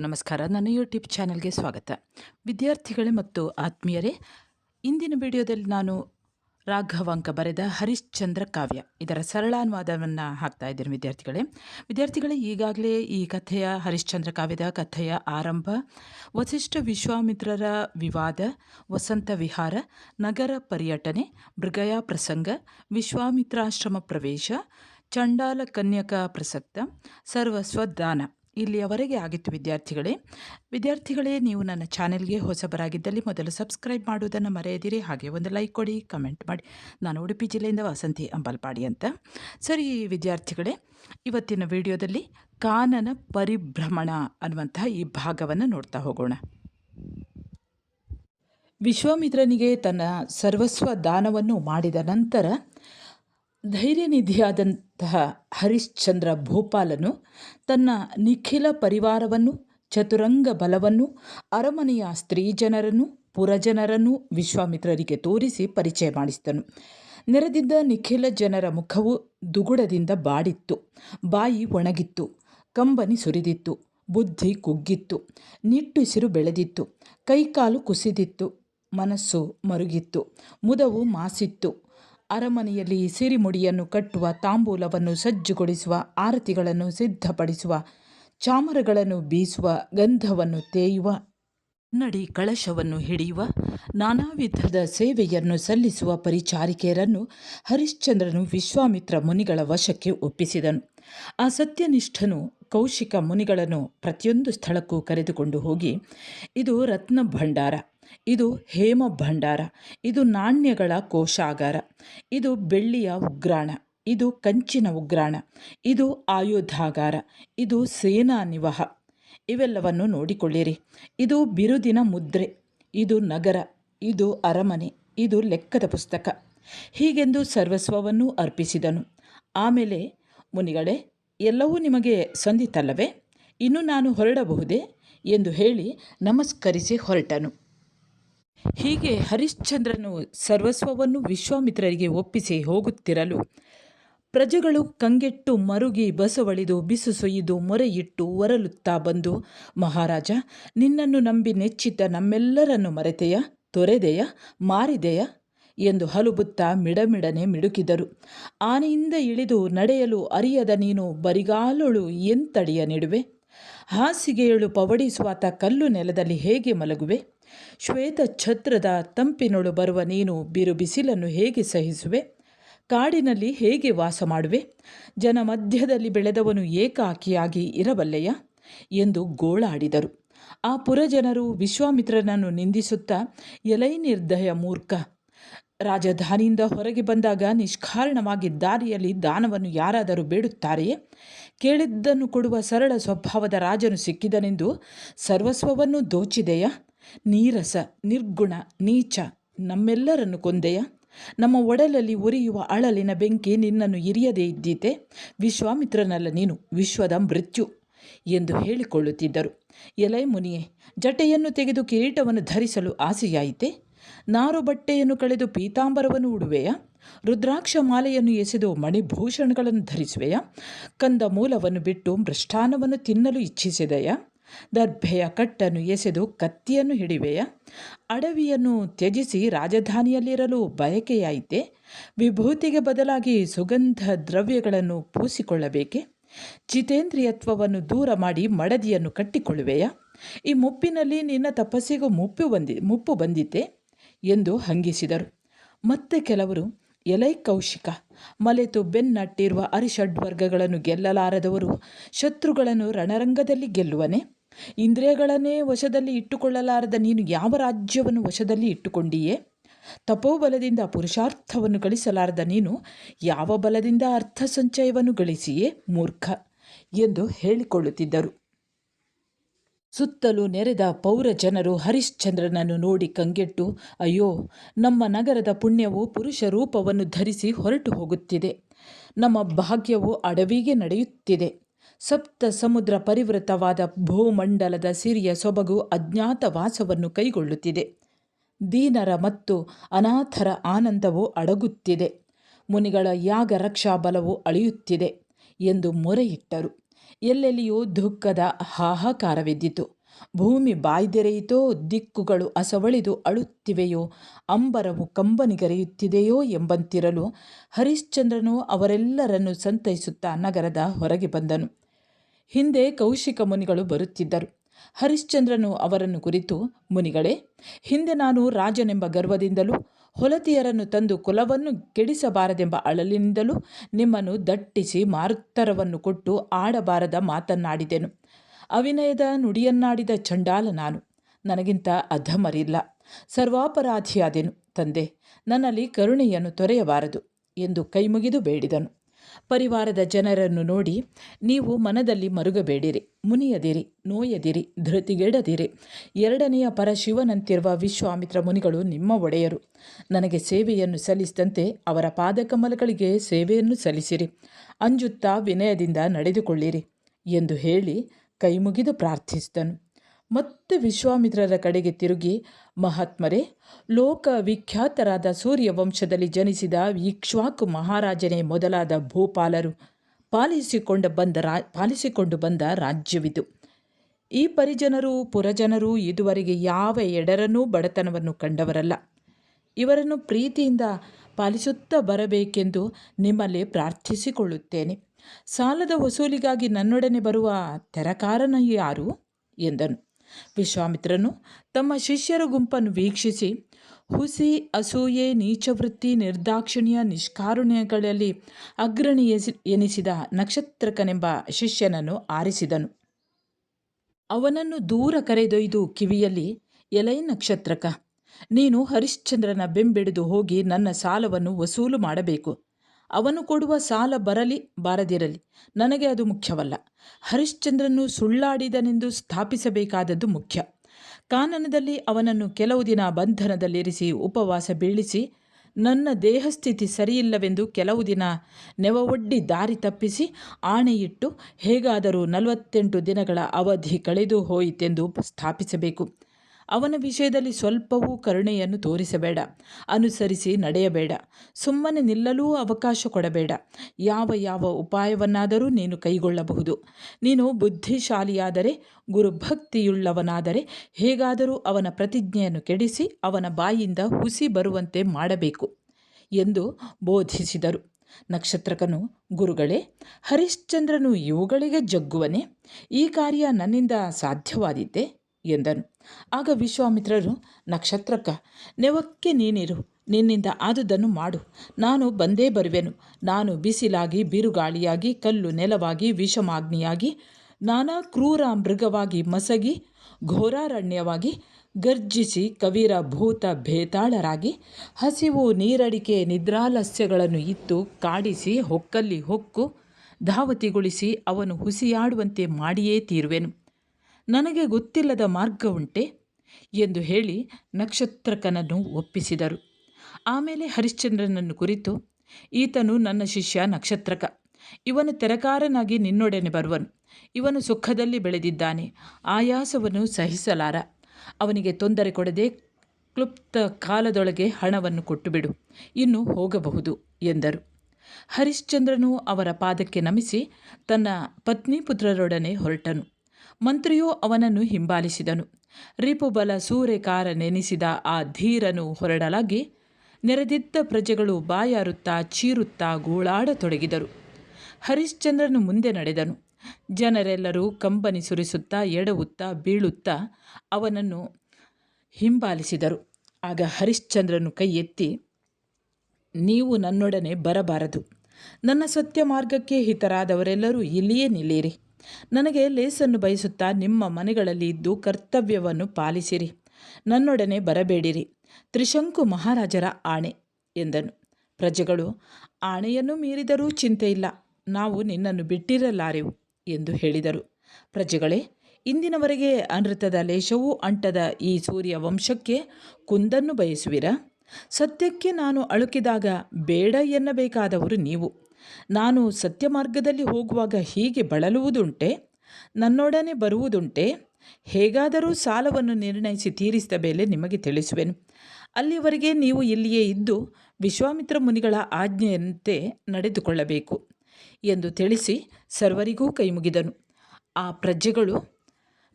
ನಮಸ್ಕಾರ, ನನ್ನ ಯೂಟ್ಯೂಬ್ ಚಾನಲ್ಗೆ ಸ್ವಾಗತ. ವಿದ್ಯಾರ್ಥಿಗಳೇ ಮತ್ತು ಆತ್ಮೀಯರೇ, ಇಂದಿನ ವಿಡಿಯೋದಲ್ಲಿ ನಾನು ರಾಘವಾಂಕ ಬರೆದ ಹರಿಶ್ಚಂದ್ರ ಕಾವ್ಯ. ಇದರ ಸರಳಾನುವಾದವನ್ನು ಹಾಕ್ತಾ ಇದ್ದೀನಿ ವಿದ್ಯಾರ್ಥಿಗಳೇ. ವಿದ್ಯಾರ್ಥಿಗಳೇ, ಈಗಾಗಲೇ ಈ ಕಥೆಯ, ಹರಿಶ್ಚಂದ್ರ ಕಾವ್ಯದ ಕಥೆಯ ಆರಂಭ, ವಸಿಷ್ಠ ವಿಶ್ವಾಮಿತ್ರರ ವಿವಾದ, ವಸಂತ ವಿಹಾರ, ನಗರ ಪರ್ಯಟನೆ, ಮೃಗಯ ಪ್ರಸಂಗ, ವಿಶ್ವಾಮಿತ್ರಾಶ್ರಮ ಪ್ರವೇಶ, ಚಂಡಾಲ ಕನ್ಯಕ ಪ್ರಸಕ್ತ ಸರ್ವಸ್ವದಾನ ಇಲ್ಲಿಯವರೆಗೆ ಆಗಿತ್ತು ವಿದ್ಯಾರ್ಥಿಗಳೇ. ವಿದ್ಯಾರ್ಥಿಗಳೇ, ನೀವು ನನ್ನ ಚಾನೆಲ್ಗೆ ಹೊಸಬರಾಗಿದ್ದಲ್ಲಿ ಮೊದಲು ಸಬ್ಸ್ಕ್ರೈಬ್ ಮಾಡುವುದನ್ನು ಮರೆಯದಿರಿ. ಹಾಗೆ ಒಂದು ಲೈಕ್ ಕೊಡಿ, ಕಮೆಂಟ್ ಮಾಡಿ. ನಾನು ಉಡುಪಿ ಜಿಲ್ಲೆಯಿಂದ ವಸಂತಿ ಅಂಬಲ್ಪಾಡಿ ಅಂತ. ಸರಿ ವಿದ್ಯಾರ್ಥಿಗಳೇ, ಇವತ್ತಿನ ವಿಡಿಯೋದಲ್ಲಿ ಕಾನನ ಪರಿಭ್ರಮಣ ಅನ್ನುವಂತಹ ಈ ಭಾಗವನ್ನು ನೋಡ್ತಾ ಹೋಗೋಣ. ವಿಶ್ವಾಮಿತ್ರನಿಗೆ ತನ್ನ ಸರ್ವಸ್ವ ದಾನವನ್ನು ಮಾಡಿದ ನಂತರ ಧೈರ್ಯನಿಧಿಯಾದಂತಹ ಹರಿಶ್ಚಂದ್ರ ಭೋಪಾಲನು ತನ್ನ ನಿಖಿಲ ಪರಿವಾರವನ್ನು, ಚತುರಂಗ ಬಲವನ್ನು, ಅರಮನೆಯ ಸ್ತ್ರೀ ಜನರನ್ನು, ಪುರಜನರನ್ನು ವಿಶ್ವಾಮಿತ್ರರಿಗೆ ತೋರಿಸಿ ಪರಿಚಯ ಮಾಡಿಸಿದನು. ನೆರೆದಿದ್ದ ನಿಖಿಲ ಜನರ ಮುಖವು ದುಗುಡದಿಂದ ಬಾಡಿತ್ತು, ಬಾಯಿ ಒಣಗಿತ್ತು, ಕಂಬನಿ ಸುರಿದಿತ್ತು, ಬುದ್ಧಿ ಕುಗ್ಗಿತ್ತು ನಿಟ್ಟುಸಿರು ಬೆಳೆದಿತ್ತು, ಕೈಕಾಲು ಕುಸಿದಿತ್ತು, ಮನಸ್ಸು ಮರುಗಿತ್ತು, ಮುದವು ಮಾಸಿತ್ತು. ಅರಮನೆಯಲ್ಲಿ ಸಿರಿಮುಡಿಯನ್ನು ಕಟ್ಟುವ ತಾಂಬೂಲವನ್ನು ಸಜ್ಜುಗೊಳಿಸುವ, ಆರತಿಗಳನ್ನು ಸಿದ್ಧಪಡಿಸುವ, ಚಾಮರಗಳನ್ನು ಬೀಸುವ, ಗಂಧವನ್ನು ತೇಯುವ, ನಡಿ ಕಳಶವನ್ನು ಹಿಡಿಯುವ ನಾನಾ ವಿಧದ ಸೇವೆಯನ್ನು ಸಲ್ಲಿಸುವ ಪರಿಚಾರಿಕೆಯರನ್ನು ಹರಿಶ್ಚಂದ್ರನು ವಿಶ್ವಾಮಿತ್ರ ಮುನಿಗಳ ವಶಕ್ಕೆ ಒಪ್ಪಿಸಿದನು. ಆ ಸತ್ಯನಿಷ್ಠನು ಕೌಶಿಕ ಮುನಿಗಳನ್ನು ಪ್ರತಿಯೊಂದು ಸ್ಥಳಕ್ಕೂ ಕರೆದುಕೊಂಡು ಹೋಗಿ, ಇದು ರತ್ನ ಭಂಡಾರ ಇದು ಹೇಮ ಭಂಡಾರ, ಇದು ನಾಣ್ಯಗಳ ಕೋಶಾಗಾರ, ಇದು ಬೆಳ್ಳಿಯ ಉಗ್ರಾಣ, ಇದು ಕಂಚಿನ ಉಗ್ರಾಣ, ಇದು ಆಯುಧಾಗಾರ, ಇದು ಸೇನಾ ನಿವಹ. ಇವೆಲ್ಲವನ್ನು ನೋಡಿಕೊಳ್ಳಿರಿ. ಇದು ಬಿರುದಿನ ಮುದ್ರೆ, ಇದು ನಗರ, ಇದು ಅರಮನೆ, ಇದು ಲೆಕ್ಕದ ಪುಸ್ತಕ. ಹೀಗೆಂದು ಸರ್ವಸ್ವವನ್ನು ಅರ್ಪಿಸಿದನು. ಆಮೇಲೆ ಮುನಿಗಳೇ, ಎಲ್ಲವೂ ನಿಮಗೆ ಸಂದಿತಲ್ಲವೇ ಇನ್ನು ನಾನು ಹೊರಡಬಹುದೇ? ಎಂದು ಹೇಳಿ ನಮಸ್ಕರಿಸಿ ಹೊರಟನು. ಹೀಗೆ ಹರಿಶ್ಚಂದ್ರನು ಸರ್ವಸ್ವವನ್ನು ವಿಶ್ವಾಮಿತ್ರರಿಗೆ ಒಪ್ಪಿಸಿ ಹೋಗುತ್ತಿರಲು. ಪ್ರಜೆಗಳು ಕಂಗೆಟ್ಟು ಮರುಗಿ ಬಸವಳಿದು ಬಿಸು ಸೊಯ್ದು ಮೊರೆಯಿಟ್ಟು ಒರಲುತ್ತಾ ಬಂದು, ಮಹಾರಾಜ, ನಿನ್ನನ್ನು ನಂಬಿ ನೆಚ್ಚಿದ್ದ ನಮ್ಮೆಲ್ಲರನ್ನು ಮರೆತೆಯ, ತೊರೆದೆಯ, ಮಾರಿದೆಯ ಎಂದು ಹಲುಬುತ್ತಾ ಮಿಡಮಿಡನೆ ಮಿಡುಕಿದರು. ಆನೆಯಿಂದ ಇಳಿದು ನಡೆಯಲು ಅರಿಯದ ನೀನು ಬರಿಗಾಲೊಳು ಎಂತಡಿಯ ನಿಡುವೆ? ಹಾಸಿಗೆಯಳು ಪವಡಿಸುವಾತ ಕಲ್ಲು ನೆಲದಲ್ಲಿ ಹೇಗೆ ಮಲಗುವೆ? ಶ್ವೇತ ಛತ್ರದ ತಂಪಿನೊಳು ಬರುವ ನೀನು ಬಿರು ಬಿಸಿಲನ್ನು ಹೇಗೆ ಸಹಿಸುವೆ? ಕಾಡಿನಲ್ಲಿ ಹೇಗೆ ವಾಸ ಮಾಡುವೆ? ಜನ ಮಧ್ಯದಲ್ಲಿ ಬೆಳೆದವನು ಏಕಾಕಿಯಾಗಿ ಇರಬಲ್ಲೆಯ? ಎಂದು ಗೋಳಾಡಿದರು. ಆ ಪುರಜನರು ವಿಶ್ವಾಮಿತ್ರನನ್ನು ನಿಂದಿಸುತ್ತಾ, ಎಲೈ ನಿರ್ದಯ ಮೂರ್ಖ! ರಾಜಧಾನಿಯಿಂದ ಹೊರಗೆ ಬಂದಾಗ ನಿಷ್ಕಾರಣವಾಗಿ ದಾರಿಯಲ್ಲಿ ದಾನವನ್ನು ಯಾರಾದರೂ ಬೇಡುತ್ತಾರೆಯೇ? ಕೇಳಿದ್ದನ್ನು ಕೊಡುವ ಸರಳ ಸ್ವಭಾವದ ರಾಜನು ಸಿಕ್ಕಿದನೆಂದು ಸರ್ವಸ್ವವನ್ನು ದೋಚಿದೆಯ? ನೀರಸ, ನಿರ್ಗುಣ, ನೀಚ ನಮ್ಮೆಲ್ಲರನ್ನು ಕೊಂದೆಯ? ನಮ್ಮ ಒಡಲಲ್ಲಿ ಉರಿಯುವ ಅಳಲಿನ ಬೆಂಕಿ ನಿನ್ನನ್ನು ಇರಿಯದೇ ಇದ್ದೀತೆ? ವಿಶ್ವಾಮಿತ್ರನಲ್ಲ ನೀನು, ವಿಶ್ವದ ಮೃತ್ಯು ಎಂದು ಹೇಳಿಕೊಳ್ಳುತ್ತಿದ್ದರು. ಎಲೈ ಮುನಿಯೇ, ಜಟೆಯನ್ನು ತೆಗೆದು ಕಿರೀಟವನ್ನು ಧರಿಸಲು ಆಸೆಯಾಯಿತೆ? ನಾರು ಬಟ್ಟೆಯನ್ನು ಕಳೆದು ಪೀತಾಂಬರವನ್ನು ಉಡುವೆಯ? ರುದ್ರಾಕ್ಷ ಮಾಲೆಯನ್ನು ಎಸೆದು ಮಣಿಭೂಷಣಗಳನ್ನು ಧರಿಸುವೆಯ? ಕಂದ ಮೂಲವನ್ನು ಬಿಟ್ಟು ಮೃಷ್ಟಾನವನ್ನು ತಿನ್ನಲು ಇಚ್ಛಿಸಿದೆಯ? ದರ್ಭೆಯ ಕಟ್ಟನ್ನು ಎಸೆದು ಕತ್ತಿಯನ್ನು ಹಿಡಿವೆಯ. ಅಡವಿಯನ್ನು ತ್ಯಜಿಸಿ ರಾಜಧಾನಿಯಲ್ಲಿರಲು ಬಯಕೆಯಾಯಿತೆ. ವಿಭೂತಿಗೆ ಬದಲಾಗಿ ಸುಗಂಧ ದ್ರವ್ಯಗಳನ್ನು ಪೂಸಿಕೊಳ್ಳಬೇಕೆ. ಜಿತೇಂದ್ರಿಯತ್ವವನ್ನು ದೂರ ಮಾಡಿ ಮಡದಿಯನ್ನು ಕಟ್ಟಿಕೊಳ್ಳುವೆಯ. ಈ ಮುಪ್ಪಿನಲ್ಲಿ ನಿನ್ನ ತಪಸ್ಸಿಗೂ ಮುಪ್ಪು ಬಂದಿ, ಮುಪ್ಪು ಬಂದಿತೆ ಎಂದು ಹಂಗಿಸಿದರು. ಮತ್ತೆ ಕೆಲವರು, ಎಲೈ ಕೌಶಿಕ, ಮಲೆತು ಬೆನ್ನಟ್ಟಿರುವ ಅರಿಷಡ್ವರ್ಗಗಳನ್ನು ಗೆಲ್ಲಲಾರದವರು, ಶತ್ರುಗಳನ್ನು ರಣರಂಗದಲ್ಲಿ ಗೆಲ್ಲುವನೆ. ಇಂದ್ರಿಯಗಳನ್ನೇ ವಶದಲ್ಲಿ ಇಟ್ಟುಕೊಳ್ಳಲಾರದ ನೀನು ಯಾವ ರಾಜ್ಯವನ್ನು ವಶದಲ್ಲಿ ಇಟ್ಟುಕೊಂಡಿಯೇ? ತಪೋಬಲದಿಂದ ಪುರುಷಾರ್ಥವನ್ನು ಗಳಿಸಲಾರದ ನೀನು ಯಾವ ಬಲದಿಂದ ಅರ್ಥ ಸಂಚಯವನ್ನು ಗಳಿಸಿಯೇ ಮೂರ್ಖ ಎಂದು ಹೇಳಿಕೊಳ್ಳುತ್ತಿದ್ದರು. ಸುತ್ತಲೂ ನೆರೆದ ಪೌರ ಜನರು ಹರಿಶ್ಚಂದ್ರನನ್ನು ನೋಡಿ ಕಂಗೆಟ್ಟು, ಅಯ್ಯೋ, ನಮ್ಮ ನಗರದ ಪುಣ್ಯವು ಪುರುಷ ರೂಪವನ್ನು ಧರಿಸಿ ಹೊರಟು ಹೋಗುತ್ತಿದೆ. ನಮ್ಮ ಭಾಗ್ಯವು ಅಡವಿಗೆ ನಡೆಯುತ್ತಿದೆ. ಸಪ್ತ ಸಮುದ್ರ ಪರಿವೃತವಾದ ಭೂಮಂಡಲದ ಸಿರಿಯ ಸೊಬಗು ಅಜ್ಞಾತ ವಾಸವನ್ನು ಕೈಗೊಳ್ಳುತ್ತಿದೆ. ದೀನರ ಮತ್ತು ಅನಾಥರ ಆನಂದವು ಅಡಗುತ್ತಿದೆ. ಮುನಿಗಳ ಯಾಗ ರಕ್ಷಾ ಬಲವು ಅಳಿಯುತ್ತಿದೆ ಎಂದು ಮೊರೆಯಿಟ್ಟರು. ಎಲ್ಲೆಲ್ಲಿಯೂ ದುಃಖದ ಹಾಹಾಕಾರವೆದ್ದಿತು. ಭೂಮಿ ಬಾಯ್ದೆರೆಯಿತೋ, ದಿಕ್ಕುಗಳು ಅಸವಳಿದು ಅಳುತ್ತಿವೆಯೋ, ಅಂಬರವು ಕಂಬನಿಗರೆಯುತ್ತಿದೆಯೋ ಎಂಬಂತಿರಲು ಹರಿಶ್ಚಂದ್ರನು ಅವರೆಲ್ಲರನ್ನು ಸಂತೈಸುತ್ತಾ ನಗರದ ಹೊರಗೆ ಬಂದನು. ಹಿಂದೆ ಕೌಶಿಕ ಮುನಿಗಳು ಬರುತ್ತಿದ್ದರು. ಹರಿಶ್ಚಂದ್ರನು ಅವರನ್ನು ಕುರಿತು, ಮುನಿಗಳೇ, ಹಿಂದೆ ನಾನು ರಾಜನೆಂಬ ಗರ್ವದಿಂದಲೂ, ಹೊಲತಿಯರನ್ನು ತಂದು ಕುಲವನ್ನು ಕೆಡಿಸಬಾರದೆಂಬ ಅಳಲಿನಿಂದಲೂ ನಿಮ್ಮನ್ನು ದಟ್ಟಿಸಿ ಮಾರುತ್ತರವನ್ನು ಕೊಟ್ಟು ಆಡಬಾರದ ಮಾತನ್ನಾಡಿದೆನು. ಅವಿನಯದ ನುಡಿಯನ್ನಾಡಿದ ಚಂಡಾಲ ನಾನು. ನನಗಿಂತ ಅಧಮರಿಲ್ಲ. ಸರ್ವಾಪರಾಧಿಯಾದೆನು ತಂದೆ. ನನ್ನಲ್ಲಿ ಕರುಣೆಯನ್ನು ತೊರೆಯಬಾರದು ಎಂದು ಕೈಮುಗಿದು ಬೇಡಿದನು. ಪರಿವಾರದ ಜನರನ್ನು ನೋಡಿ ನೀವು ಮನದಲ್ಲಿ ಮರುಗಬೇಡಿರಿ, ಮುನಿಯದಿರಿ, ನೋಯದಿರಿ, ಧೃತಿಗೆಡದಿರಿ. ಎರಡನೆಯ ಪರಶಿವನಂತಿರುವ ವಿಶ್ವಾಮಿತ್ರ ಮುನಿಗಳು ನಿಮ್ಮ ಒಡೆಯರು. ನನಗೆ ಸೇವೆಯನ್ನು ಸಲ್ಲಿಸಿದಂತೆ ಅವರ ಪಾದಕಮಲಗಳಿಗೆ ಸೇವೆಯನ್ನು ಸಲ್ಲಿಸಿರಿ. ಅಂಜುತ್ತಾ ವಿನಯದಿಂದ ನಡೆದುಕೊಳ್ಳಿರಿ ಎಂದು ಹೇಳಿ ಕೈಮುಗಿದು ಪ್ರಾರ್ಥಿಸಿದನು. ಮತ್ತೆ ವಿಶ್ವಾಮಿತ್ರರ ಕಡೆಗೆ ತಿರುಗಿ, ಮಹಾತ್ಮರೇ ಲೋಕ ವಿಖ್ಯಾತರಾದ ಸೂರ್ಯ ವಂಶದಲ್ಲಿ ಜನಿಸಿದ ಇಕ್ಷ್ವಾಕು ಮಹಾರಾಜನೇ ಮೊದಲಾದ ಭೂಪಾಲರು ಪಾಲಿಸಿಕೊಂಡು ಬಂದ ರಾ, ಪಾಲಿಸಿಕೊಂಡು ಬಂದ ರಾಜ್ಯವಿದು. ಈ ಪರಿಜನರು ಪುರಜನರು ಇದುವರೆಗೆ ಯಾವ ಎಡರನ್ನೂ ಬಡತನವನ್ನು ಕಂಡವರಲ್ಲ. ಇವರನ್ನು ಪ್ರೀತಿಯಿಂದ ಪಾಲಿಸುತ್ತಾ ಬರಬೇಕೆಂದು ನಿಮ್ಮಲ್ಲಿ ಪ್ರಾರ್ಥಿಸಿಕೊಳ್ಳುತ್ತೇನೆ. ಸಾಲದ ವಸೂಲಿಗಾಗಿ ನನ್ನೊಡನೆ ಬರುವ ತೆರಕಾರನ ಯಾರು? ಎಂದನು. ವಿಶ್ವಾಮಿತ್ರನು ತಮ್ಮ ಶಿಷ್ಯರ ಗುಂಪನ್ನು ವೀಕ್ಷಿಸಿ, ಹುಸಿ ಅಸೂಯೆ ನೀಚವೃತ್ತಿ ನಿರ್ದಾಕ್ಷಿಣ್ಯ ನಿಷ್ಕಾರುಣ್ಯಗಳಲ್ಲಿ ಅಗ್ರಣಿ ಎನಿಸಿದ ನಕ್ಷತ್ರಕನೆಂಬ ಶಿಷ್ಯನನ್ನು ಆರಿಸಿದನು. ಅವನನ್ನು ದೂರ ಕರೆದೊಯ್ದು ಕಿವಿಯಲ್ಲಿ, ಎಲೈ ನಕ್ಷತ್ರಕ, ನೀನು ಹರಿಶ್ಚಂದ್ರನ ಬೆಂಬಿಡಿದು ಹೋಗಿ ನನ್ನ ಸಾಲವನ್ನು ವಸೂಲು ಮಾಡಬೇಕು. ಅವನು ಕೊಡುವ ಸಾಲ ಬರಲಿ, ಬಾರದಿರಲಿ. ನನಗೆ ಅದು ಮುಖ್ಯವಲ್ಲ. ಹರಿಶ್ಚಂದ್ರನು ಸುಳ್ಳಾಡಿದನೆಂದು ಸ್ಥಾಪಿಸಬೇಕಾದದ್ದು ಮುಖ್ಯ. ಕಾನನದಲ್ಲಿ ಅವನನ್ನು ಕೆಲವು ದಿನ ಬಂಧನದಲ್ಲಿರಿಸಿ ಉಪವಾಸ ಬೀಳಿಸಿ, ನನ್ನ ದೇಹಸ್ಥಿತಿ ಸರಿಯಿಲ್ಲವೆಂದು ಕೆಲವು ದಿನ ನೆವವೊಡ್ಡಿ ದಾರಿ ತಪ್ಪಿಸಿ, ಆಣೆಯಿಟ್ಟು ಹೇಗಾದರೂ ನಲವತ್ತೆಂಟು ದಿನಗಳ ಅವಧಿ ಕಳೆದು ಹೋಯಿತೆಂದು ಸ್ಥಾಪಿಸಬೇಕು. ಅವನ ವಿಷಯದಲ್ಲಿ ಸ್ವಲ್ಪವೂ ಕರುಣೆಯನ್ನು ತೋರಿಸಬೇಡ, ಅನುಸರಿಸಿ ನಡೆಯಬೇಡ, ಸುಮ್ಮನೆ ನಿಲ್ಲಲೂ ಅವಕಾಶ ಕೊಡಬೇಡ. ಯಾವ ಯಾವ ಉಪಾಯವನ್ನಾದರೂ ನೀನು ಕೈಗೊಳ್ಳಬಹುದು. ನೀನು ಬುದ್ಧಿಶಾಲಿಯಾದರೆ, ಗುರುಭಕ್ತಿಯುಳ್ಳವನಾದರೆ, ಹೇಗಾದರೂ ಅವನ ಪ್ರತಿಜ್ಞೆಯನ್ನು ಕೆಡಿಸಿ ಅವನ ಬಾಯಿಂದ ಹುಸಿ ಬರುವಂತೆ ಮಾಡಬೇಕು ಎಂದು ಬೋಧಿಸಿದರು. ನಕ್ಷತ್ರಕನು, ಗುರುಗಳೇ, ಹರಿಶ್ಚಂದ್ರನು ಇವುಗಳಿಗೆ ಜಗ್ಗುವನೆ. ಈ ಕಾರ್ಯ ನನ್ನಿಂದ ಸಾಧ್ಯವಾದೀತೆ. ಎಂದನು. ಆಗ ವಿಶ್ವಾಮಿತ್ರರು, ನಕ್ಷತ್ರಕ್ಕ, ನೆವಕ್ಕೆ ನೀನಿರು, ನಿನ್ನಿಂದ ಆದುದನ್ನು ಮಾಡು. ನಾನು ಬಂದೇ ಬರುವೆನು. ನಾನು ಬಿಸಿಲಾಗಿ, ಬಿರುಗಾಳಿಯಾಗಿ, ಕಲ್ಲು ನೆಲವಾಗಿ, ವಿಷಮಾಗ್ನಿಯಾಗಿ, ನಾನಾ ಕ್ರೂರ ಮೃಗವಾಗಿ ಮಸಗಿ, ಘೋರಾರಣ್ಯವಾಗಿ, ಗರ್ಜಿಸಿ ಕವಿರ ಭೂತ ಭೇತಾಳರಾಗಿ, ಹಸಿವು ನೀರಡಿಕೆ ನಿದ್ರಾಲಸ್ಯಗಳನ್ನು ಇತ್ತು, ಕಾಡಿಸಿ, ಹೊಕ್ಕಲ್ಲಿ ಹೊಕ್ಕು, ಧಾವತಿಗೊಳಿಸಿ ಅವನು ಹುಸಿಯಾಡುವಂತೆ ಮಾಡಿಯೇ ತೀರುವೆನು. ನನಗೆ ಗೊತ್ತಿಲ್ಲದ ಮಾರ್ಗ ಉಂಟೆ ಎಂದು ಹೇಳಿ ನಕ್ಷತ್ರಕನನ್ನು ಒಪ್ಪಿಸಿದರು. ಆಮೇಲೆ ಹರಿಶ್ಚಂದ್ರನನ್ನು ಕುರಿತು, ಈತನು ನನ್ನ ಶಿಷ್ಯ ನಕ್ಷತ್ರಕ. ಇವನು ತೆರಕಾರನಾಗಿ ನಿನ್ನೊಡನೆ ಬರುವನು. ಇವನು ಸುಖದಲ್ಲಿ ಬೆಳೆದಿದ್ದಾನೆ. ಆಯಾಸವನ್ನು ಸಹಿಸಲಾರ. ಅವನಿಗೆ ತೊಂದರೆ ಕೊಡದೆ ಕ್ಲುಪ್ತ ಕಾಲದೊಳಗೆ ಹಣವನ್ನು ಕೊಟ್ಟುಬಿಡು. ಇನ್ನು ಹೋಗಬಹುದು ಎಂದರು. ಹರಿಶ್ಚಂದ್ರನು ಅವರ ಪಾದಕ್ಕೆ ನಮಿಸಿ ತನ್ನ ಪತ್ನಿ ಪುತ್ರರೊಡನೆ ಹೊರಟನು. ಮಂತ್ರಿಯು ಅವನನ್ನು ಹಿಂಬಾಲಿಸಿದನು. ರಿಪುಬಲ ಸೂರೆಕಾರ ನೆನೆಸಿದ ಆ ಧೀರನು ಹೊರಡಲಾಗಿ ನೆರೆದಿದ್ದ ಪ್ರಜೆಗಳು ಬಾಯಾರುತ್ತಾ ಚೀರುತ್ತಾ ಗೋಳಾಡತೊಡಗಿದರು. ಹರಿಶ್ಚಂದ್ರನು ಮುಂದೆ ನಡೆದನು. ಜನರೆಲ್ಲರೂ ಕಂಬನಿ ಸುರಿಸುತ್ತಾ, ಎಡವುತ್ತಾ, ಬೀಳುತ್ತಾ ಅವನನ್ನು ಹಿಂಬಾಲಿಸಿದರು. ಆಗ ಹರಿಶ್ಚಂದ್ರನು ಕೈ ಎತ್ತಿ ನೀವು ನನ್ನೊಡನೆ ಬರಬಾರದು. ನನ್ನ ಸತ್ಯ ಮಾರ್ಗಕ್ಕೆ ಹಿತರಾದವರೆಲ್ಲರೂ ಇಲ್ಲಿಯೇ ನಿಲ್ಲಿರಿ. ನನಗೆ ಲೇಸನ್ನು ಬಯಸುತ್ತಾ ನಿಮ್ಮ ಮನೆಗಳಲ್ಲಿ ಇದ್ದು ಕರ್ತವ್ಯವನ್ನು ಪಾಲಿಸಿರಿ. ನನ್ನೊಡನೆ ಬರಬೇಡಿರಿ. ತ್ರಿಶಂಕು ಮಹಾರಾಜರ ಆಣೆ ಎಂದನು. ಪ್ರಜೆಗಳು, ಆಣೆಯನ್ನು ಮೀರಿದರೂ ಚಿಂತೆಯಿಲ್ಲ. ನಾವು ನಿನ್ನನ್ನು ಬಿಟ್ಟಿರಲಾರೆವು ಎಂದು ಹೇಳಿದರು. ಪ್ರಜೆಗಳೇ, ಇಂದಿನವರೆಗೆ ಅನೃತದ ಲೇಷವೂ ಅಂಟದ ಈ ಸೂರ್ಯ ವಂಶಕ್ಕೆ ಕುಂದನ್ನು ಬಯಸುವಿರಾ? ಸತ್ಯಕ್ಕೆ ನಾನು ಅಳುಕಿದಾಗ ಬೇಡ ಎನ್ನಬೇಕಾದವರು ನೀವು. ನಾನು ಸತ್ಯ ಮಾರ್ಗದಲ್ಲಿ ಹೋಗುವಾಗ ಹೀಗೆ ಬಳಲುವುದುಂಟೆ? ನನ್ನೊಡನೆ ಬರುವುದುಂಟೆ? ಹೇಗಾದರೂ ಸಾಲವನ್ನು ನಿರ್ಣಯಿಸಿ ತೀರಿಸಿದ ಮೇಲೆ ನಿಮಗೆ ತಿಳಿಸುವೆನು. ಅಲ್ಲಿವರೆಗೆ ನೀವು ಇಲ್ಲಿಯೇ ಇದ್ದು ವಿಶ್ವಾಮಿತ್ರ ಮುನಿಗಳ ಆಜ್ಞೆಯಂತೆ ನಡೆದುಕೊಳ್ಳಬೇಕು ಎಂದು ತಿಳಿಸಿ ಸರ್ವರಿಗೂ ಕೈಮುಗಿದನು. ಆ ಪ್ರಜೆಗಳು,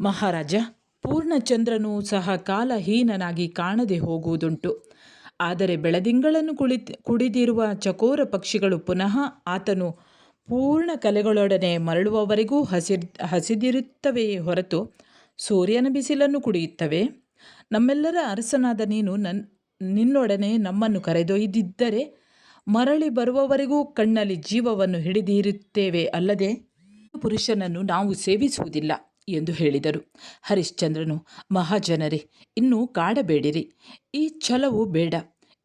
ಮಹಾರಾಜ, ಪೂರ್ಣಚಂದ್ರನೂ ಸಹ ಕಾಲಹೀನನಾಗಿ ಕಾಣದೆ ಹೋಗುವುದುಂಟು. ಆದರೆ ಬೆಳದಿಂಗಳನ್ನು ಕುಡಿದಿರುವ ಚಕೋರ ಪಕ್ಷಿಗಳು ಪುನಃ ಆತನು ಪೂರ್ಣ ಕಲೆಗಳೊಡನೆ ಮರಳುವವರೆಗೂ ಹಸಿರ್ ಹಸಿದಿರುತ್ತವೆಯೇ ಹೊರತು ಸೂರ್ಯನ ಬಿಸಿಲನ್ನು ಕುಡಿಯುತ್ತವೆ. ನಮ್ಮೆಲ್ಲರ ಅರಸನಾದ ನೀನು ನನ್ ನಿನ್ನೊಡನೆ ನಮ್ಮನ್ನು ಕರೆದೊಯ್ದಿದ್ದರೆ ಮರಳಿ ಬರುವವರೆಗೂ ಕಣ್ಣಲ್ಲಿ ಜೀವವನ್ನು ಹಿಡಿದಿರುತ್ತೇವೆ ಅಲ್ಲದೆ ಪುರುಷನನ್ನು ನಾವು ಸೇವಿಸುವುದಿಲ್ಲ. ಎಂದು ಹೇಳಿದರು. ಹರಿಶ್ಚಂದ್ರನು, ಮಹಾಜನರೇ, ಇನ್ನೂ ಕಾಡಬೇಡಿರಿ. ಈ ಛಲವು ಬೇಡ.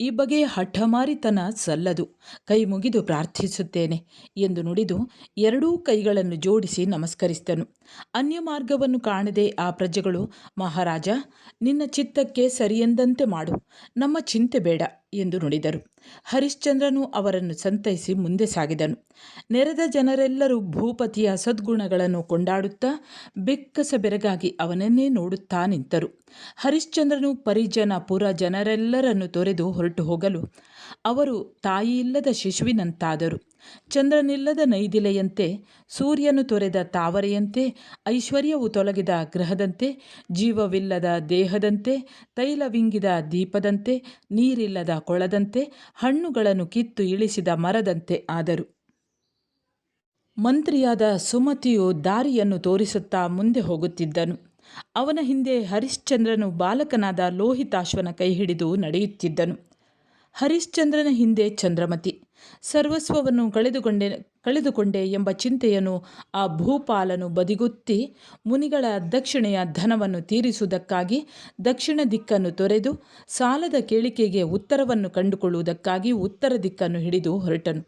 ಈ ಬಗೆಯ ಹಠಮಾರಿತನ ಸಲ್ಲದು. ಕೈ ಮುಗಿದು ಪ್ರಾರ್ಥಿಸುತ್ತೇನೆ ಎಂದು ನುಡಿದು ಎರಡೂ ಕೈಗಳನ್ನು ಜೋಡಿಸಿ ನಮಸ್ಕರಿಸಿದನು. ಅನ್ಯ ಮಾರ್ಗವನ್ನು ಕಾಣದೆ ಆ ಪ್ರಜೆಗಳು, ಮಹಾರಾಜ, ನಿನ್ನ ಚಿತ್ತಕ್ಕೆ ಸರಿಯೆಂದಂತೆ ಮಾಡು. ನಮ್ಮ ಚಿಂತೆ ಬೇಡ. ಎಂದು ನುಡಿದರು. ಹರಿಶ್ಚಂದ್ರನು ಅವರನ್ನು ಸಂತೈಸಿ ಮುಂದೆ ಸಾಗಿದನು. ನೆರೆದ ಜನರೆಲ್ಲರೂ ಭೂಪತಿಯ ಸದ್ಗುಣಗಳನ್ನು ಕೊಂಡಾಡುತ್ತಾ ಬೆಕ್ಕಸ ಬೆರಗಾಗಿ ಅವನನ್ನೇ ನೋಡುತ್ತಾ ನಿಂತರು. ಹರಿಶ್ಚಂದ್ರನು ಪರಿಜನ ಪುರ ಜನರೆಲ್ಲರನ್ನು ತೊರೆದು ಹೊರಟು ಹೋಗಲು ಅವರು ತಾಯಿಯಿಲ್ಲದ ಶಿಶುವಿನಂತಾದರು. ಚಂದ್ರನಿಲ್ಲದ ನೈದಿಲೆಯಂತೆ, ಸೂರ್ಯನು ತೊರೆದ ತಾವರೆಯಂತೆ, ಐಶ್ವರ್ಯವು ತೊಲಗಿದ ಗ್ರಹದಂತೆ, ಜೀವವಿಲ್ಲದ ದೇಹದಂತೆ, ತೈಲವಿಂಗಿದ ದೀಪದಂತೆ, ನೀರಿಲ್ಲದ ಕೊಳದಂತೆ, ಹಣ್ಣುಗಳನ್ನು ಕಿತ್ತು ಇಳಿಸಿದ ಮರದಂತೆ ಆದರು. ಮಂತ್ರಿಯಾದ ಸುಮತಿಯು ದಾರಿಯನ್ನು ತೋರಿಸುತ್ತಾ ಮುಂದೆ ಹೋಗುತ್ತಿದ್ದನು. ಅವನ ಹಿಂದೆ ಹರಿಶ್ಚಂದ್ರನು ಬಾಲಕನಾದ ಲೋಹಿತಾಶ್ವನ ಕೈ ಹಿಡಿದು ನಡೆಯುತ್ತಿದ್ದನು. ಹರಿಶ್ಚಂದ್ರನ ಹಿಂದೆ ಚಂದ್ರಮತಿ. ಸರ್ವಸ್ವವನ್ನು ಕಳೆದುಕೊಂಡೆ ಕಳೆದುಕೊಂಡೆ ಎಂಬ ಚಿಂತೆಯನ್ನು ಆ ಭೂಪಾಲನು ಬದಿಗುತ್ತಿ ಮುನಿಗಳ ದಕ್ಷಿಣೆಯ ಧನವನ್ನು ತೀರಿಸುವುದಕ್ಕಾಗಿ ದಕ್ಷಿಣ ದಿಕ್ಕನ್ನು ತೊರೆದು ಸಾಲದ ಕೇಳಿಕೆಗೆ ಉತ್ತರವನ್ನು ಕಂಡುಕೊಳ್ಳುವುದಕ್ಕಾಗಿ ಉತ್ತರ ದಿಕ್ಕನ್ನು ಹಿಡಿದು ಹೊರಟನು.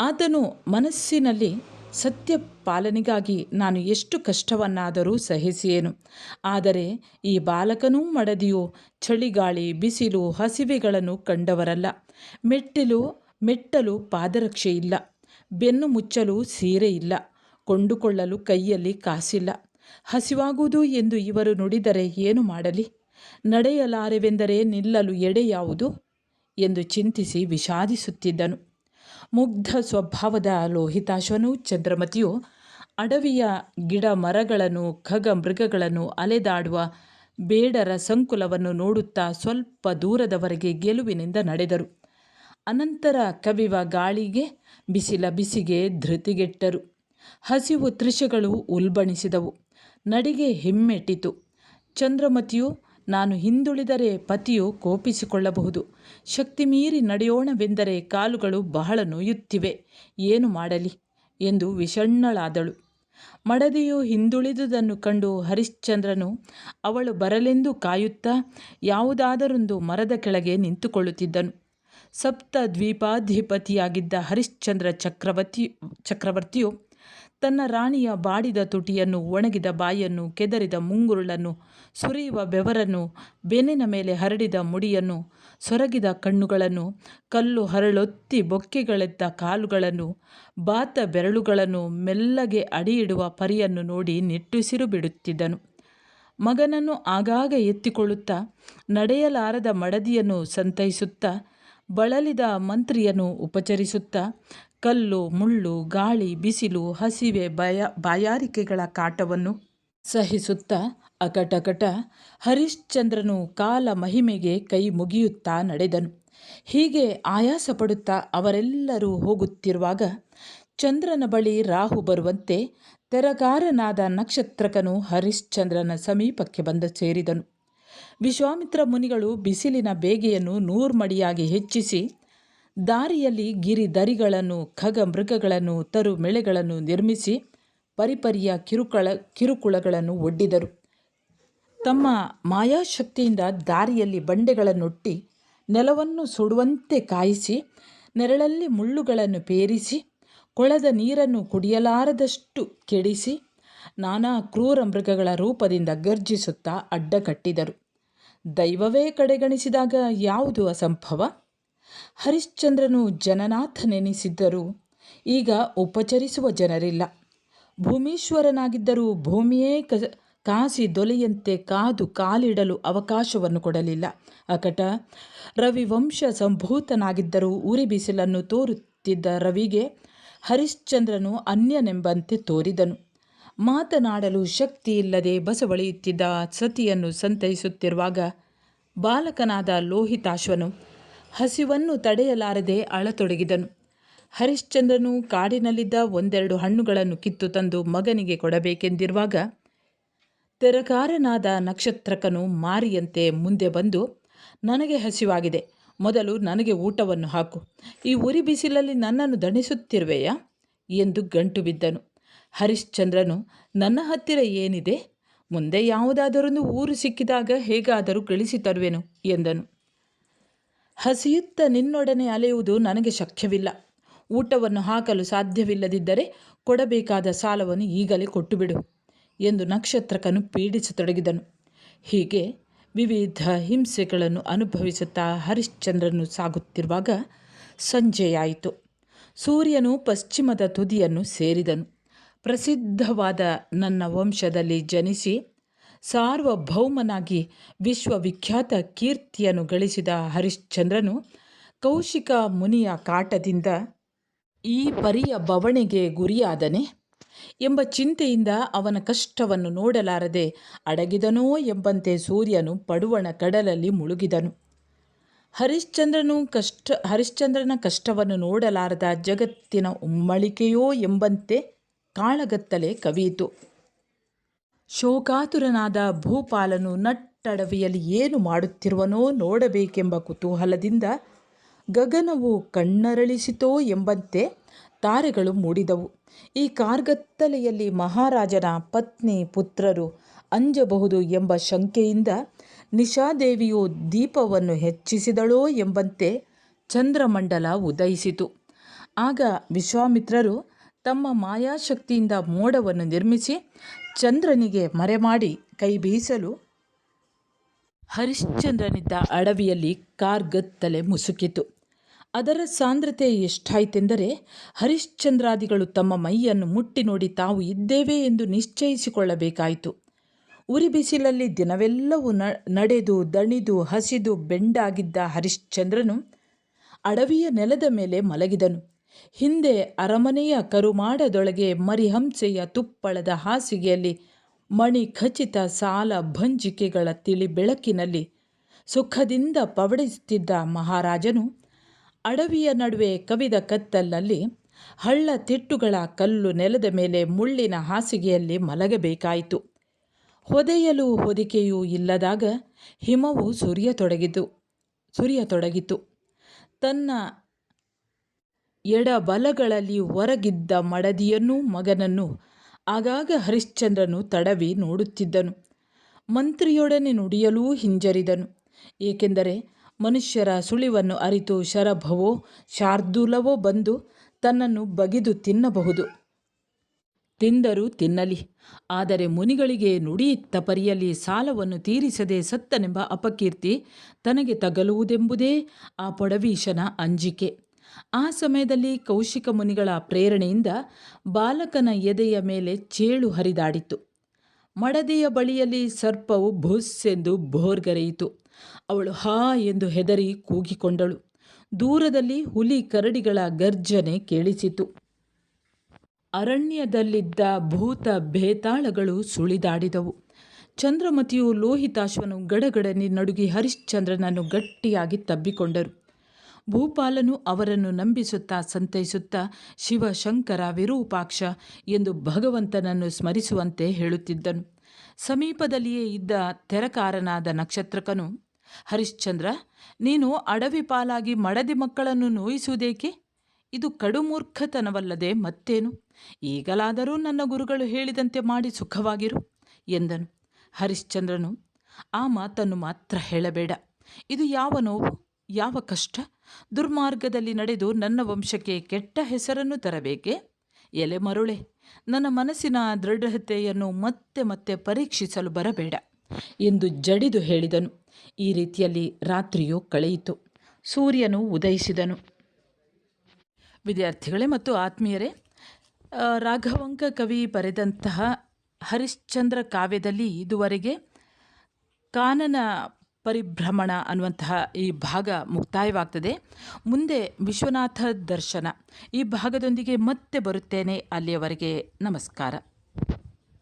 ಆತನು ಮನಸ್ಸಿನಲ್ಲಿ ಸತ್ಯ ಪಾಲನೆಗಾಗಿ ನಾನು ಎಷ್ಟು ಕಷ್ಟವನ್ನಾದರೂ ಸಹಿಸಿಯೇನು. ಆದರೆ ಈ ಬಾಲಕನೂ ಮಡದಿಯು ಚಳಿಗಾಳಿ, ಬಿಸಿಲು, ಹಸಿವೆಗಳನ್ನು ಕಂಡವರಲ್ಲ. ಮೆಟ್ಟಿಲು, ಮೆಟ್ಟಲು ಪಾದರಕ್ಷೆ ಇಲ್ಲ ಬೆನ್ನು ಮುಚ್ಚಲು ಸೀರೆ ಇಲ್ಲ. ಕೊಂಡುಕೊಳ್ಳಲು ಕೈಯಲ್ಲಿ ಕಾಸಿಲ್ಲ. ಹಸಿವಾಗುವುದು ಎಂದು ಇವರು ನುಡಿದರೆ ಏನು ಮಾಡಲಿ? ನಡೆಯಲಾರೆವೆಂದರೆ ನಿಲ್ಲಲು ಎಡೆ ಯಾವುದು? ಎಂದು ಚಿಂತಿಸಿ ವಿಷಾದಿಸುತ್ತಿದ್ದನು. ಮುಗ್ಧ ಸ್ವಭಾವದ ಲೋಹಿತಾಶ್ವನು ಚಂದ್ರಮತಿಯು ಅಡವಿಯ ಗಿಡ ಮರಗಳನ್ನು ಖಗ ಮೃಗಗಳನ್ನು ಅಲೆದಾಡುವ ಬೇಡರ ಸಂಕುಲವನ್ನು ನೋಡುತ್ತಾ ಸ್ವಲ್ಪ ದೂರದವರೆಗೆ ಗೆಲುವಿನಿಂದ ನಡೆದರು. ಅನಂತರ ಕವಿವ ಗಾಳಿಗೆ, ಬಿಸಿಲ ಬಿಸಿಗೆ ಧೃತಿಗೆಟ್ಟರು. ಹಸಿವು ತೃಷಗಳು ಉಲ್ಬಣಿಸಿದವು. ನಡಿಗೆ ಹಿಮ್ಮೆಟ್ಟಿತು. ಚಂದ್ರಮತಿಯು ನಾನು ಹಿಂದುಳಿದರೆ ಪತಿಯು ಕೋಪಿಸಿಕೊಳ್ಳಬಹುದು. ಶಕ್ತಿ ಮೀರಿ ನಡೆಯೋಣವೆಂದರೆ ಕಾಲುಗಳು ಬಹಳ ನೋಯುತ್ತಿವೆ. ಏನು ಮಾಡಲಿ? ಎಂದು ವಿಷಣ್ಣಳಾದಳು. ಮಡದಿಯು ಹಿಂದುಳಿದುದನ್ನು ಕಂಡು ಹರಿಶ್ಚಂದ್ರನು, ಅವಳು ಬರಲೆಂದು ಕಾಯುತ್ತಾ ಯಾವುದಾದರೊಂದು ಮರದ ಕೆಳಗೆ ನಿಂತುಕೊಳ್ಳುತ್ತಿದ್ದನು. ಸಪ್ತ ದ್ವೀಪಾಧಿಪತಿಯಾಗಿದ್ದ ಹರಿಶ್ಚಂದ್ರ ಚಕ್ರವರ್ತಿ, ಚಕ್ರವರ್ತಿಯು ತನ್ನ ರಾಣಿಯ ಬಾಡಿದ ತುಟಿಯನ್ನು ಒಣಗಿದ ಬಾಯನ್ನು ಕೆದರಿದ ಮುಂಗುರುಳನ್ನು, ಸುರಿಯುವ ಬೆವರನ್ನು, ಬೆನ್ನಿನ ಮೇಲೆ ಹರಡಿದ ಮುಡಿಯನ್ನು, ಸೊರಗಿದ ಕಣ್ಣುಗಳನ್ನು, ಕಲ್ಲು ಹರಳೊತ್ತಿ ಬೊಕ್ಕೆಗಳೆದ್ದ ಕಾಲುಗಳನ್ನು, ಬಾತ ಬೆರಳುಗಳನ್ನು ಮೆಲ್ಲಗೆ ಅಡಿಯಿಡುವ ಪರಿಯನ್ನು ನೋಡಿ ನಿಟ್ಟುಸಿರು ಬಿಡುತ್ತಿದ್ದನು. ಮಗನನ್ನು ಆಗಾಗ ಎತ್ತಿಕೊಳ್ಳುತ್ತಾ ನಡೆಯಲಾರದ ಮಡದಿಯನ್ನು ಸಂತೈಸುತ್ತಾ ಬಳಲಿದ ಮಂತ್ರಿಯನ್ನು ಉಪಚರಿಸುತ್ತಾ ಕಲ್ಲು, ಮುಳ್ಳು, ಗಾಳಿ, ಬಿಸಿಲು, ಹಸಿವೆ ಬಯ, ಬಾಯಾರಿಕೆಗಳ ಕಾಟವನ್ನು ಸಹಿಸುತ್ತಾ ಅಕಟಕಟ ಹರಿಶ್ಚಂದ್ರನು ಕಾಲ ಮಹಿಮೆಗೆ ಕೈ ಮುಗಿಯುತ್ತಾ ನಡೆದನು. ಹೀಗೆ ಆಯಾಸ ಪಡುತ್ತಾ ಅವರೆಲ್ಲರೂ ಹೋಗುತ್ತಿರುವಾಗ ಚಂದ್ರನ ಬಳಿ ರಾಹು ಬರುವಂತೆ ತೆರಗಾರನಾದ ನಕ್ಷತ್ರಕನು ಹರಿಶ್ಚಂದ್ರನ ಸಮೀಪಕ್ಕೆ ಬಂದು ಸೇರಿದನು. ವಿಶ್ವಾಮಿತ್ರ ಮುನಿಗಳು ಬಿಸಿಲಿನ ಬೇಗೆಯನ್ನು ನೂರ್ಮಡಿಯಾಗಿ ಹೆಚ್ಚಿಸಿ, ದಾರಿಯಲ್ಲಿ ಗಿರಿ ದರಿಗಳನ್ನು, ಖಗ ಮೃಗಗಳನ್ನು, ತರು ಮೆಳೆಗಳನ್ನು ನಿರ್ಮಿಸಿ, ಪರಿಪರಿಯ ಕಿರುಕಳ, ಕಿರುಕುಳಗಳನ್ನು ಒಡ್ಡಿದರು. ತಮ್ಮ ಮಾಯಾಶಕ್ತಿಯಿಂದ ದಾರಿಯಲ್ಲಿ ಬಂಡೆಗಳನ್ನುಟ್ಟಿ, ನೆಲವನ್ನು ಸುಡುವಂತೆ ಕಾಯಿಸಿ, ನೆರಳಲ್ಲಿ ಮುಳ್ಳುಗಳನ್ನು ಪೇರಿಸಿ, ಕೊಳದ ನೀರನ್ನು ಕುಡಿಯಲಾರದಷ್ಟು ಕೆಡಿಸಿ, ನಾನಾ ಕ್ರೂರ ಮೃಗಗಳ ರೂಪದಿಂದ ಗರ್ಜಿಸುತ್ತಾ ಅಡ್ಡಕಟ್ಟಿದರು ದೈವವೇ ಕಡೆಗಣಿಸಿದಾಗ ಯಾವುದು ಅಸಂಭವ? ಹರಿಶ್ಚಂದ್ರನು ಜನನಾಥನೆನಿಸಿದ್ದರೂ. ಈಗ ಉಪಚರಿಸುವ ಜನರಿಲ್ಲ. ಭೂಮೀಶ್ವರನಾಗಿದ್ದರೂ ಭೂಮಿಯೇ ಕ, ಕಾಸಿ ದೊಲೆಯಂತೆ ಕಾದು ಕಾಲಿಡಲು ಅವಕಾಶವನ್ನು ಕೊಡಲಿಲ್ಲ. ಅಕಟ ರವಿವಂಶ ಸಂಭೂತನಾಗಿದ್ದರೂ ಉರಿ ಬಿಸಿಲನ್ನು ತೋರುತ್ತಿದ್ದ ರವಿಗೆ ಹರಿಶ್ಚಂದ್ರನು ಅನ್ಯನೆಂಬಂತೆ ತೋರಿದನು. ಮಾತನಾಡಲು ಶಕ್ತಿ ಇಲ್ಲದೆ ಬಸವಳಿಯುತ್ತಿದ್ದ ಸತಿಯನ್ನು ಸಂತೈಸುತ್ತಿರುವಾಗ ಬಾಲಕನಾದ ಲೋಹಿತಾಶ್ವನು ಹಸಿವನ್ನು ತಡೆಯಲಾರದೆ ಅಳತೊಡಗಿದನು. ಹರಿಶ್ಚಂದ್ರನು ಕಾಡಿನಲ್ಲಿದ್ದ ಒಂದೆರಡು ಹಣ್ಣುಗಳನ್ನು ಕಿತ್ತು ತಂದು ಮಗನಿಗೆ ಕೊಡಬೇಕೆಂದಿರುವಾಗ ತೆರಕಾರನಾದ ನಕ್ಷತ್ರಕನು ಮಾರಿಯಂತೆ ಮುಂದೆ ಬಂದು, ನನಗೆ ಹಸಿವಾಗಿದೆ. ಮೊದಲು ನನಗೆ ಊಟವನ್ನು ಹಾಕು. ಈ ಉರಿ ಬಿಸಿಲಲ್ಲಿ ನನ್ನನ್ನು ದಣಿಸುತ್ತಿರುವೆಯಾ? ಎಂದು ಗಂಟು ಬಿದ್ದನು. ಹರಿಶ್ಚಂದ್ರನು, ನನ್ನ ಹತ್ತಿರ ಏನಿದೆ? ಮುಂದೆ ಯಾವುದಾದರೊಂದು ಊರು ಸಿಕ್ಕಿದಾಗ ಹೇಗಾದರೂ ಗಳಿಸಿ ತರುವೆನು, ಎಂದನು. ಹಸಿಯುತ್ತ ನಿನ್ನೊಡನೆ ಅಲೆಯುವುದು ನನಗೆ ಶಕ್ಯವಿಲ್ಲ. ಊಟವನ್ನು ಹಾಕಲು ಸಾಧ್ಯವಿಲ್ಲದಿದ್ದರೆ ಕೊಡಬೇಕಾದ ಸಾಲವನ್ನು ಈಗಲೇ ಕೊಟ್ಟುಬಿಡು, ಎಂದು ನಕ್ಷತ್ರಕನು ಪೀಡಿಸತೊಡಗಿದನು. ಹೀಗೆ ವಿವಿಧ ಹಿಂಸೆಗಳನ್ನು ಅನುಭವಿಸುತ್ತಾ ಹರಿಶ್ಚಂದ್ರನು ಸಾಗುತ್ತಿರುವಾಗ ಸಂಜೆಯಾಯಿತು. ಸೂರ್ಯನು ಪಶ್ಚಿಮದ ತುದಿಯನ್ನು ಸೇರಿದನು. ಪ್ರಸಿದ್ಧವಾದ ನನ್ನ ವಂಶದಲ್ಲಿ ಜನಿಸಿ ಸಾರ್ವಭೌಮನಾಗಿ ವಿಶ್ವವಿಖ್ಯಾತ ಕೀರ್ತಿಯನ್ನು ಗಳಿಸಿದ ಹರಿಶ್ಚಂದ್ರನು ಕೌಶಿಕ ಮುನಿಯ ಕಾಟದಿಂದ ಈ ಪರಿಯ ಬವಣೆಗೆ ಗುರಿಯಾದನೆ ಎಂಬ ಚಿಂತೆಯಿಂದ ಅವನ ಕಷ್ಟವನ್ನು ನೋಡಲಾರದೆ ಅಡಗಿದನೋ ಎಂಬಂತೆ ಸೂರ್ಯನು ಪಡುವಣ ಕಡಲಲ್ಲಿ ಮುಳುಗಿದನು. ಹರಿಶ್ಚಂದ್ರನು ಕಷ್ಟ, ಹರಿಶ್ಚಂದ್ರನ ಕಷ್ಟವನ್ನು ನೋಡಲಾರದ ಜಗತ್ತಿನ ಉಮ್ಮಳಿಕೆಯೋ ಎಂಬಂತೆ ಕಾಳಗತ್ತಲೆ ಕವಿಯಿತು. ಶೋಕಾತುರನಾದ ಭೂಪಾಲನು ನಟ್ಟಡವಿಯಲ್ಲಿ ಏನು ಮಾಡುತ್ತಿರುವನೋ ನೋಡಬೇಕೆಂಬ ಕುತೂಹಲದಿಂದ ಗಗನವು ಕಣ್ಣರಳಿಸಿತೋ ಎಂಬಂತೆ ತಾರೆಗಳು ಮೂಡಿದವು. ಈ ಕಾರ್ಗತ್ತಲೆಯಲ್ಲಿ ಮಹಾರಾಜನ ಪತ್ನಿ ಪುತ್ರರು ಅಂಜಬಹುದು ಎಂಬ ಶಂಕೆಯಿಂದ ನಿಶಾದೇವಿಯು ದೀಪವನ್ನು ಹೆಚ್ಚಿಸಿದಳೋ ಎಂಬಂತೆ ಚಂದ್ರಮಂಡಲ ಉದಯಿಸಿತು. ಆಗ ವಿಶ್ವಾಮಿತ್ರರು ತಮ್ಮ ಮಾಯಾಶಕ್ತಿಯಿಂದ ಮೋಡವನ್ನು ನಿರ್ಮಿಸಿ ಚಂದ್ರನಿಗೆ ಮರೆಮಾಡಿ ಕೈ ಬೀಸಲು ಹರಿಶ್ಚಂದ್ರನಿದ್ದ ಅಡವಿಯಲ್ಲಿ ಕಾರ್ಗತ್ತಲೆ ಮುಸುಕಿತು. ಅದರ ಸಾಂದ್ರತೆ ಎಷ್ಟಾಯಿತೆಂದರೆ ಹರಿಶ್ಚಂದ್ರಾದಿಗಳು ತಮ್ಮ ಮೈಯನ್ನು ಮುಟ್ಟಿ ನೋಡಿ ತಾವು ಇದ್ದೇವೆ ಎಂದು ನಿಶ್ಚಯಿಸಿಕೊಳ್ಳಬೇಕಾಯಿತು. ಉರಿ ಬಿಸಿಲಲ್ಲಿ ದಿನವೆಲ್ಲವೂ ನಡೆದು, ದಣಿದು, ಹಸಿದು ಬೆಂಡಾಗಿದ್ದ ಹರಿಶ್ಚಂದ್ರನು ಅಡವಿಯ ನೆಲದ ಮೇಲೆ ಮಲಗಿದನು. ಹಿಂದೆ ಅರಮನೆಯ ಕರುಮಾಡದೊಳಗೆ ಮರಿಹಂಸೆಯ ತುಪ್ಪಳದ ಹಾಸಿಗೆಯಲ್ಲಿ ಮಣಿ ಖಚಿತ ಸಾಲ ಭಂಜಿಕೆಗಳ ತಿಳಿ ಬೆಳಕಿನಲ್ಲಿ ಸುಖದಿಂದ ಪವಡಿಸುತ್ತಿದ್ದ ಮಹಾರಾಜನು ಅಡವಿಯ ನಡುವೆ ಕವಿದ ಕತ್ತಲಲ್ಲಿ ಹಳ್ಳ ತಿಟ್ಟುಗಳ ಕಲ್ಲು ನೆಲದ ಮೇಲೆ ಮುಳ್ಳಿನ ಹಾಸಿಗೆಯಲ್ಲಿ ಮಲಗಬೇಕಾಯಿತು. ಹೊದೆಯಲು ಹೊದಿಕೆಯೂ ಇಲ್ಲದಾಗ ಹಿಮವು ಸುರಿಯತೊಡಗಿತು ಸುರಿಯತೊಡಗಿತು. ತನ್ನ ಎಡಬಲಗಳಲ್ಲಿ ಹೊರಗಿದ್ದ ಮಡದಿಯನ್ನೂ ಮಗನನ್ನು ಆಗಾಗ ಹರಿಶ್ಚಂದ್ರನು ತಡವಿ ನೋಡುತ್ತಿದ್ದನು. ಮಂತ್ರಿಯೊಡನೆ ನುಡಿಯಲೂ ಹಿಂಜರಿದನು. ಏಕೆಂದರೆ ಮನುಷ್ಯರ ಸುಳಿವನ್ನು ಅರಿತು ಶರಭವೋ ಶಾರ್ದೂಲವೋ ಬಂದು ತನ್ನನ್ನು ಬಗಿದು ತಿನ್ನಬಹುದು. ತಿಂದರೂ ತಿನ್ನಲಿ. ಆದರೆ ಮುನಿಗಳಿಗೆ ನುಡಿಯಿತ್ತ ಪರಿಯಲ್ಲಿ ಸಾಲವನ್ನು ತೀರಿಸದೆ ಸತ್ತನೆಂಬ ಅಪಕೀರ್ತಿ ತನಗೆ ತಗಲುವುದೆಂಬುದೇ ಆ ಪೊಡವೀಶನ ಅಂಜಿಕೆ. ಆ ಸಮಯದಲ್ಲಿ ಕೌಶಿಕ ಮುನಿಗಳ ಪ್ರೇರಣೆಯಿಂದ ಬಾಲಕನ ಎದೆಯ ಮೇಲೆ ಚೇಳು ಹರಿದಾಡಿತು ಮಡದಿಯ ಬಳಿಯಲ್ಲಿ ಸರ್ಪವು ಭುಸ್ಸೆಂದು ಬೋರ್ಗರೆಯಿತು ಅವಳು ಹಾ ಎಂದು ಹೆದರಿ ಕೂಗಿಕೊಂಡಳು. ದೂರದಲ್ಲಿ ಹುಲಿ ಕರಡಿಗಳ ಗರ್ಜನೆ ಕೇಳಿಸಿತು. ಅರಣ್ಯದಲ್ಲಿದ್ದ ಭೂತ ಭೇತಾಳಗಳು ಸುಳಿದಾಡಿದವು. ಚಂದ್ರಮತಿಯು ಲೋಹಿತಾಶ್ವನು ಗಡಗಡನೆ ನಡುಗಿ ಹರಿಶ್ಚಂದ್ರನನ್ನು ಗಟ್ಟಿಯಾಗಿ ತಬ್ಬಿಕೊಂಡರು. ಭೂಪಾಲನು ಅವರನ್ನು ನಂಬಿಸುತ್ತಾ ಸಂತೈಸುತ್ತಾ ಶಿವಶಂಕರ ವಿರೂಪಾಕ್ಷ ಎಂದು ಭಗವಂತನನ್ನು ಸ್ಮರಿಸುವಂತೆ ಹೇಳುತ್ತಿದ್ದನು. ಸಮೀಪದಲ್ಲಿಯೇ ಇದ್ದ ತೆರಕಾರನಾದ ನಕ್ಷತ್ರಕನು, ಹರಿಶ್ಚಂದ್ರ, ನೀನು ಅಡವಿ ಪಾಲಾಗಿ ಮಡದಿ ಮಕ್ಕಳನ್ನು ನೋಯಿಸುವುದೇಕೆ? ಇದು ಕಡುಮೂರ್ಖತನವಲ್ಲದೆ ಮತ್ತೇನು? ಈಗಲಾದರೂ ನನ್ನ ಗುರುಗಳು ಹೇಳಿದಂತೆ ಮಾಡಿ ಸುಖವಾಗಿರು ಎಂದನು ಹರಿಶ್ಚಂದ್ರನು. ಆ ಮಾತನ್ನು ಮಾತ್ರ ಹೇಳಬೇಡ. ಇದು ಯಾವ ನೋವು? ಯಾವ ಕಷ್ಟ? ದುರ್ಮಾರ್ಗದಲ್ಲಿ ನಡೆದು ನನ್ನ ವಂಶಕ್ಕೆ ಕೆಟ್ಟ ಹೆಸರನ್ನು ತರಬೇಕೆ? ಎಲೆ ಮರುಳೆ, ನನ್ನ ಮನಸ್ಸಿನ ದೃಢತೆಯನ್ನು ಮತ್ತೆ ಮತ್ತೆ ಪರೀಕ್ಷಿಸಲು ಬರಬೇಡ ಎಂದು ಜಡಿದು ಹೇಳಿದನು. ಈ ರೀತಿಯಲ್ಲಿ ರಾತ್ರಿಯು ಕಳೆಯಿತು. ಸೂರ್ಯನು ಉದಯಿಸಿದನು. ವಿದ್ಯಾರ್ಥಿಗಳೇ ಮತ್ತು ಆತ್ಮೀಯರೇ ರಾಘವಂಕ ಕವಿ ಬರೆದಂತಹ ಹರಿಶ್ಚಂದ್ರ ಕಾವ್ಯದಲ್ಲಿ ಇದುವರೆಗೆ ಕಾನನ ಪರಿಭ್ರಮಣ ಅನ್ನುವಂತಹ ಈ ಭಾಗ ಮುಕ್ತಾಯವಾಗ್ತದೆ. ಮುಂದೆ ವಿಶ್ವನಾಥ ದರ್ಶನ. ಈ ಭಾಗದೊಂದಿಗೆ ಮತ್ತೆ ಬರುತ್ತೇನೆ. ಅಲ್ಲಿಯವರೆಗೆ ನಮಸ್ಕಾರ.